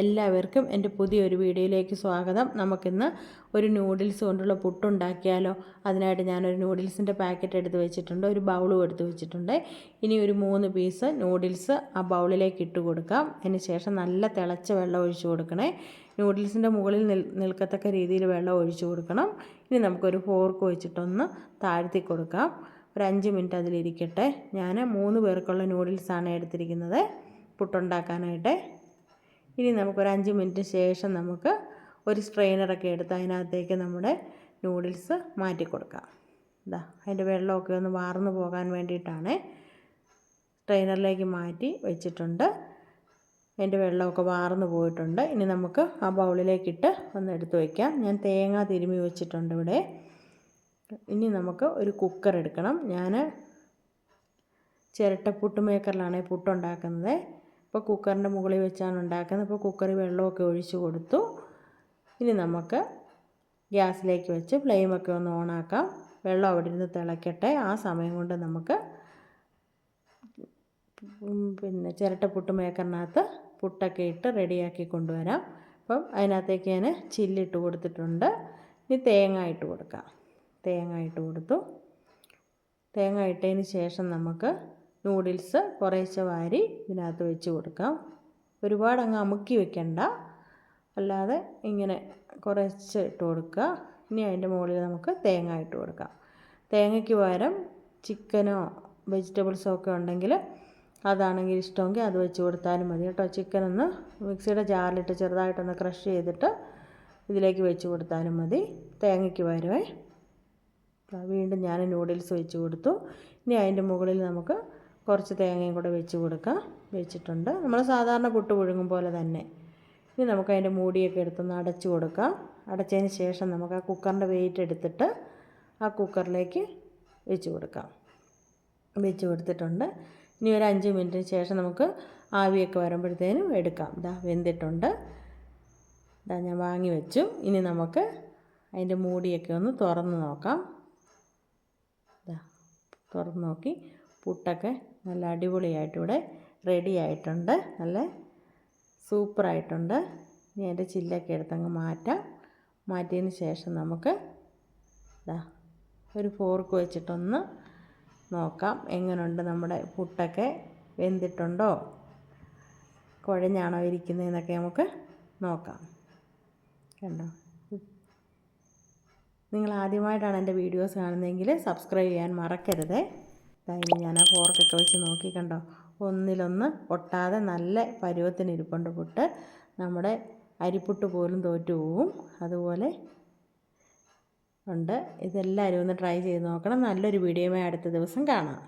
എല്ലാവർക്കും എന്റെ പുതിയൊരു വീഡിയോയിലേക്ക് സ്വാഗതം. നമുക്കിന്ന് ഒരു നൂഡിൽസ് കൊണ്ടുള്ള പുട്ടുണ്ടാക്കിയാലോ? അതിനായിട്ട് ഞാനൊരു നൂഡിൽസിന്റെ പാക്കറ്റ് എടുത്ത് വെച്ചിട്ടുണ്ട്. ഒരു ബൗളും എടുത്ത് വെച്ചിട്ടുണ്ട്. ഇനി ഒരു മൂന്ന് പീസ് നൂഡിൽസ് ആ ബൗളിലേക്ക് ഇട്ട് കൊടുക്കാം. അതിന് ശേഷം നല്ല തിളച്ച വെള്ളം ഒഴിച്ചു കൊടുക്കണേ. നൂഡിൽസിന്റെ മുകളിൽ നിൽ നിൽക്കത്തക്ക രീതിയിൽ വെള്ളം ഒഴിച്ചു കൊടുക്കണം. ഇനി നമുക്കൊരു ഫോർക്ക് വെച്ചിട്ടൊന്ന് താഴ്ത്തി കൊടുക്കാം. ഒരു അഞ്ച് മിനിറ്റ് അതിലിരിക്കട്ടെ. ഞാൻ മൂന്ന് പേർക്കുള്ള നൂഡിൽസാണ് എടുത്തിരിക്കുന്നത്. പുട്ടുണ്ടാക്കാനായിട്ട്. ഇനി നമുക്കൊരു അഞ്ച് മിനിറ്റ് ശേഷം നമുക്ക് ഒരു സ്ട്രെയിനറൊക്കെ എടുത്ത് അതിനകത്തേക്ക് നമ്മുടെ നൂഡിൽസ് മാറ്റി കൊടുക്കാം ഇതാ അതിന്റെ വെള്ളമൊക്കെ ഒന്ന് വാർന്നു പോകാൻ വേണ്ടിയിട്ടാണ് സ്ട്രെയിനറിലേക്ക് മാറ്റി വെച്ചിട്ടുണ്ട്. അതിന്റെ വെള്ളമൊക്കെ വാർന്നു പോയിട്ടുണ്ട്. ഇനി നമുക്ക് ആ ബൗളിലേക്കിട്ട് ഒന്ന് എടുത്ത് വയ്ക്കാം ഞാൻ തേങ്ങ തിരുമി വെച്ചിട്ടുണ്ട് ഇവിടെ. ഇനി നമുക്ക് ഒരു കുക്കർ എടുക്കണം. ഞാൻ ചിരട്ട പുട്ട് മേക്കറിലാണ് പുട്ടുണ്ടാക്കുന്നത്. ഇപ്പോൾ കുക്കറിന്റെ മുകളിൽ വെച്ചാണ് ഉണ്ടാക്കുന്നത്. ഇപ്പോൾ കുക്കറിൽ വെള്ളമൊക്കെ ഒഴിച്ച് കൊടുത്തു. ഇനി നമുക്ക് ഗ്യാസിലേക്ക് വെച്ച് ഫ്ലെയിമൊക്കെ ഒന്ന് ഓണാക്കാം. വെള്ളം അവിടെ ഇരുന്ന് തിളയ്ക്കട്ടെ ആ സമയം കൊണ്ട് നമുക്ക് പിന്നെ ചിരട്ട പുട്ട് മേക്കറിനകത്ത് പുട്ടൊക്കെ ഇട്ട് റെഡിയാക്കി കൊണ്ടുവരാം. അപ്പം അതിനകത്തേക്ക് ഞാൻ ചില്ലിട്ട് കൊടുത്തിട്ടുണ്ട്. ഇനി തേങ്ങ ഇട്ട് കൊടുക്കാം. തേങ്ങ ഇട്ട് കൊടുത്തു. തേങ്ങ ഇട്ടതിന് ശേഷം നമുക്ക് നൂഡിൽസ് കുറേശ്ശെ വാരി ഇതിനകത്ത് വെച്ച് കൊടുക്കാം. ഒരുപാട് അങ്ങ് അമുക്കി വെക്കണ്ട. അല്ലാതെ ഇങ്ങനെ കുറച്ച് ഇട്ട് കൊടുക്കുക. ഇനി അതിന്റെ മുകളിൽ നമുക്ക് തേങ്ങ ഇട്ട് കൊടുക്കാം. തേങ്ങയ്ക്ക് പകരം ചിക്കനോ വെജിറ്റബിൾസോ ഒക്കെ ഉണ്ടെങ്കിൽ അതാണെങ്കിൽ ഇഷ്ടമെങ്കിൽ അത് വെച്ച് കൊടുത്താലും മതി കേട്ടോ. ചിക്കൻ ഒന്ന് മിക്സിയുടെ ജാറിലിട്ട് ചെറുതായിട്ടൊന്ന് ക്രഷ് ചെയ്തിട്ട് ഇതിലേക്ക് വെച്ച് കൊടുത്താലും മതി. തേങ്ങയ്ക്ക് പകരമേ. വീണ്ടും ഞാൻ നൂഡിൽസ് വെച്ച് കൊടുത്തു. ഇനി അതിന്റെ മുകളിൽ നമുക്ക് കുറച്ച് തേങ്ങയും കൂടെ വെച്ച് കൊടുക്കുക. വെച്ചിട്ടുണ്ട്. നമ്മൾ സാധാരണ പുട്ട് പുഴുങ്ങും പോലെ തന്നെ. ഇനി നമുക്ക് അതിന്റെ മൂടിയൊക്കെ എടുത്തൊന്ന് അടച്ചു കൊടുക്കാം. അടച്ചതിന് ശേഷം നമുക്ക് ആ കുക്കറിന്റെ വെയിറ്റ് എടുത്തിട്ട് ആ കുക്കറിലേക്ക് വെച്ച് കൊടുക്കാം. വെച്ച് കൊടുത്തിട്ടുണ്ട്. ഇനി ഒരു അഞ്ച് മിനിറ്റിന് ശേഷം നമുക്ക് ആവിയൊക്കെ വരുമ്പോഴത്തേനും എടുക്കാം. ഇതാ വെന്തിട്ടുണ്ട്. ഇതാ ഞാൻ വാങ്ങി വെച്ചു. ഇനി നമുക്ക് അതിന്റെ മൂടിയൊക്കെ ഒന്ന് തുറന്ന് നോക്കാം. ഇതാ തുറന്ന് നോക്കി. പുട്ടൊക്കെ നല്ല അടിപൊളിയായിട്ട് ഇവിടെ റെഡി ആയിട്ടുണ്ട് നല്ല സൂപ്പറായിട്ടുണ്ട്. ഇനി അതിന്റെ ചില്ലൊക്കെ എടുത്തങ്ങ് മാറ്റാം. മാറ്റിയതിന് ശേഷം നമുക്ക് ഇതാ ഒരു ഫോർക്ക് വെച്ചിട്ടൊന്ന് നോക്കാം. എങ്ങനെയുണ്ട് നമ്മുടെ പുട്ടൊക്കെ വെന്തിട്ടുണ്ടോ? കുഴഞ്ഞാണോ ഇരിക്കുന്നതെന്നൊക്കെ നമുക്ക് നോക്കാം. കണ്ടോ? നിങ്ങൾ ആദ്യമായിട്ടാണ് എന്റെ വീഡിയോസ് കാണുന്നതെങ്കിൽ സബ്സ്ക്രൈബ് ചെയ്യാൻ മറക്കരുത്. ഇനി ഞാൻ ആ ഫോർക്കൊക്കെ വെച്ച് നോക്കി കണ്ടോ ഒന്നിലൊന്ന് ഒട്ടാതെ നല്ല പരുവത്തിന് പരുവത്തിനിരിപ്പുണ്ട് പുട്ട്. നമ്മുടെ അരിപ്പുട്ട് പോലും തോറ്റു പോവും. അതുപോലെ ഉണ്ട്. ഇതെല്ലാവരും ഒന്ന് ട്രൈ ചെയ്ത് നോക്കണം. നല്ലൊരു വീഡിയോയുമായി അടുത്ത ദിവസം കാണാം.